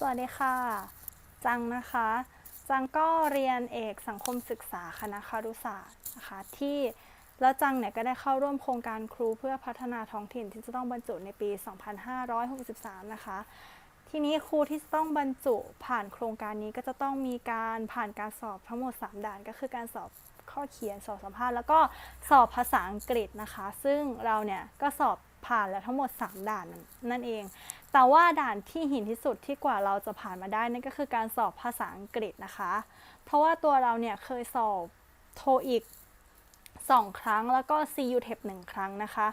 สวัสดีค่ะ จังนะคะ จังก็เรียนเอกสังคมศึกษาคณะคารุศาสตร์นะคะที่แล้วจังเนี่ยก็ได้เข้าร่วมโครงการครูเพื่อพัฒนาท้องถิ่นที่จะต้องบรรจุในปี 2563 นะคะ ทีนี้ครูที่จะต้องบรรจุผ่านโครงการนี้ก็จะต้องมีการผ่านการสอบทั้งหมด 3 ด่านก็คือการสอบข้อเขียนสอบสัมภาษณ์แล้วก็สอบภาษาอังกฤษนะคะ ซึ่งเราเนี่ยก็สอบผ่านแล้วทั้งหมด 3 ด่านนั่นนั่นเอง แต่ว่าด่านที่หินที่สุดที่กว่าเราจะผ่านมาได้นั่นก็คือการสอบภาษาอังกฤษนะคะ เพราะว่าตัวเราเนี่ยเคยสอบโทอีกสองครั้งแล้วก็ CU t e p หนึ่งครั้งนะคะ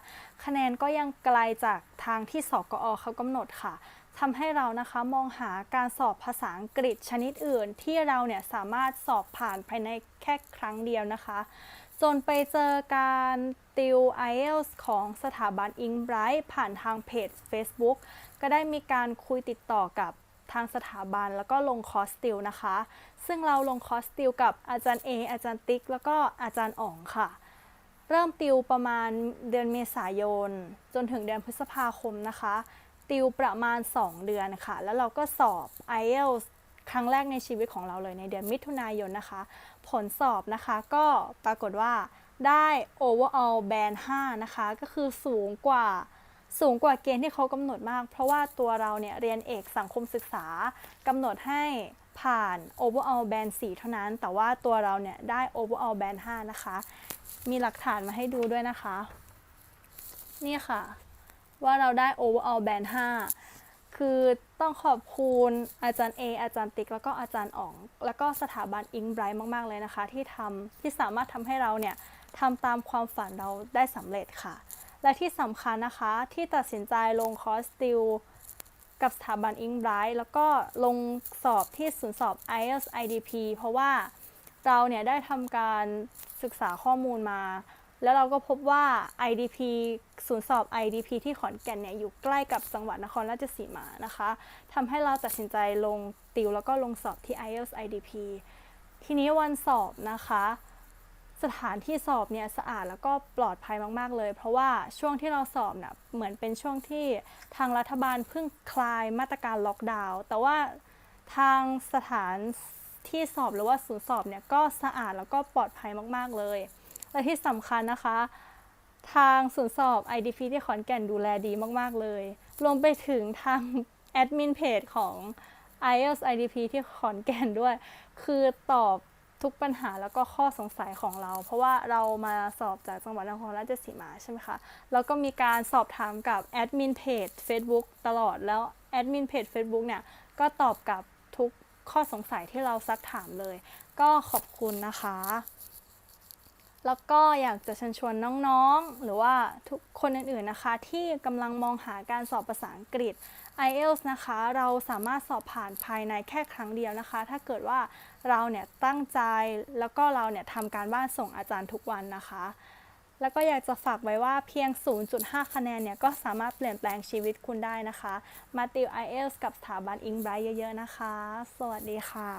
คะแนนก็ยังไกลจากทางที่สกอเขากำหนดค่ะทำให้เรานะคะมองหาการสอบภาษาอังกฤษชนิดอื่น ที่เราเนี่ยสามารถสอบผ่านภายในแค่ครั้งเดียวนะคะ จนไปเจอการติว IELTS ของสถาบัน i n g b r i g h t ผ่านทางเพจ Facebook ก็ได้มีการคุยติดต่อกับทางสถาบันแล้วก็ลงคอร์สติวนะคะ ซึ่งเราลงคอร์สติวกับอาจารย์เออาจารย์ติ๊ก แล้วก็อาจารย์อ๋องค่ะ เริ่มติวประมาณเดือนเมษายน จนถึงเดือนพฤษภาคมนะคะ ติวประมาณ 2 เดือนค่ะ แล้วเราก็สอบ IELTS ครั้งแรกในชีวิตของเราเลยในเดือนมิถุนายนนะคะ ผลสอบนะคะก็ปรากฏว่าได้ overall band 5 นะคะ ก็คือสูงกว่า สูงกว่าเกณฑ์ที่เขากำหนดมาก เพราะว่าตัวเราเนี่ยเรียนเอกสังคมศึกษากำหนดให้ผ่าน overall band 4 เท่านั้น แต่ว่าตัวเราเนี่ยได้ overall band 5 นะคะ มีหลักฐานมาให้ดูด้วยนะคะ นี่ค่ะ ว่าเราได้ overall band 5 คือต้องขอบคุณอาจารย์เออาจารย์ติ๊ก แล้วก็อาจารย์อ๋อง แล้วก็สถาบันอิงไบรท์มาก ๆ เลยนะคะ ที่ทำที่สามารถทำให้เราเนี่ยทำตามความฝันเราได้สำเร็จค่ะ และที่สำคัญนะคะที่ตัดสินใจลงคอร์สติวกับสถาบันอิงไบรท์แล้วก็ลงสอบที่ศูนย์สอบ IELTS IDP เพราะว่าเราเนี่ยได้ทำการศึกษาข้อมูลมา แล้วเราก็พบว่า IDP ศูนย์สอบ IDP ที่ขอนแก่นเนี่ยอยู่ใกล้กับจังหวัดนครราชสีมานะคะทำให้เราตัดสินใจลงติวแล้วก็ลงสอบที่ IELTS IDP ทีนี้วันสอบนะคะ สถานที่สอบเนี่ยสะอาดแล้วก็ปลอดภัยมาก ๆ เลย เพราะว่าช่วงที่เราสอบเนี่ยเหมือนเป็นช่วงที่ทางรัฐบาลเพิ่งคลายมาตรการล็อกดาวน์แต่ว่าทางสถานที่สอบหรือว่าศูนย์สอบเนี่ยก็สะอาดแล้วก็ปลอดภัยมาก ๆ เลย และที่สำคัญนะคะ ทางศูนย์สอบ IDP ที่ขอนแก่นดูแลดีมาก ๆ เลย รวมไปถึงทางแอดมินเพจของ IELTS IDP ที่ขอนแก่นด้วย คือตอบ ทุกปัญหาแล้วก็ข้อสงสัยของเรา เพราะว่าเรามาสอบจากจังหวัดนครราชสีมาใช่ไหมคะแล้วก็มีการสอบถามกับแอดมินเพจ Facebook ตลอดแล้วแอดมินเพจ Facebook เนี่ยก็ตอบกับทุกข้อสงสัยที่เราซักถามเลย ก็ขอบคุณนะคะ แล้วก็อยากจะเชิญชวนน้องๆ หรือว่าทุกคนอื่นๆนะคะ ที่กำลังมองหาการสอบภาษาอังกฤษ IELTS นะคะ เราสามารถสอบผ่านภายในแค่ครั้งเดียวนะคะ ถ้าเกิดว่าเราเนี่ยตั้งใจแล้วก็เราเนี่ยทำการบ้านส่งอาจารย์ทุกวันนะคะ แล้วก็อยากจะฝากไว้ว่าเพียง 0.5 คะแนนเนี่ยก็สามารถเปลี่ยนแปลงชีวิตคุณได้นะคะ มาติว IELTS กับสถาบันอิงไบรท์เยอะๆนะคะ สวัสดีค่ะ